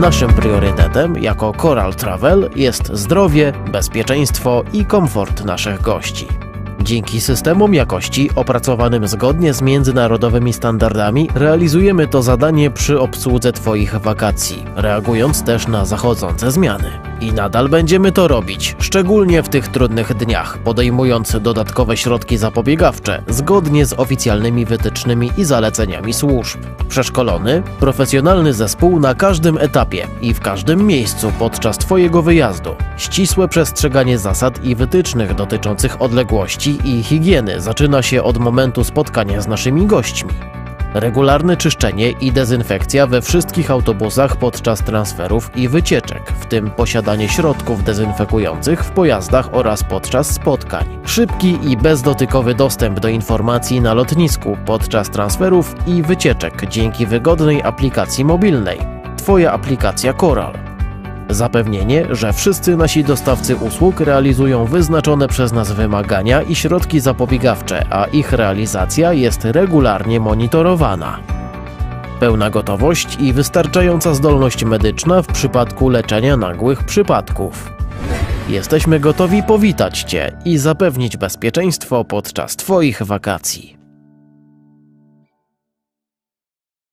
Naszym priorytetem jako Coral Travel jest zdrowie, bezpieczeństwo i komfort naszych gości. Dzięki systemom jakości opracowanym zgodnie z międzynarodowymi standardami realizujemy to zadanie przy obsłudze Twoich wakacji, reagując też na zachodzące zmiany. I nadal będziemy to robić, szczególnie w tych trudnych dniach, podejmując dodatkowe środki zapobiegawcze zgodnie z oficjalnymi wytycznymi i zaleceniami służb. Przeszkolony, profesjonalny zespół na każdym etapie i w każdym miejscu podczas Twojego wyjazdu. Ścisłe przestrzeganie zasad i wytycznych dotyczących odległości i higieny zaczyna się od momentu spotkania z naszymi gośćmi. Regularne czyszczenie i dezynfekcja we wszystkich autobusach podczas transferów i wycieczek, w tym posiadanie środków dezynfekujących w pojazdach oraz podczas spotkań. Szybki i bezdotykowy dostęp do informacji na lotnisku podczas transferów i wycieczek dzięki wygodnej aplikacji mobilnej. Twoja aplikacja Coral. Zapewnienie, że wszyscy nasi dostawcy usług realizują wyznaczone przez nas wymagania i środki zapobiegawcze, a ich realizacja jest regularnie monitorowana. Pełna gotowość i wystarczająca zdolność medyczna w przypadku leczenia nagłych przypadków. Jesteśmy gotowi powitać Cię i zapewnić bezpieczeństwo podczas Twoich wakacji.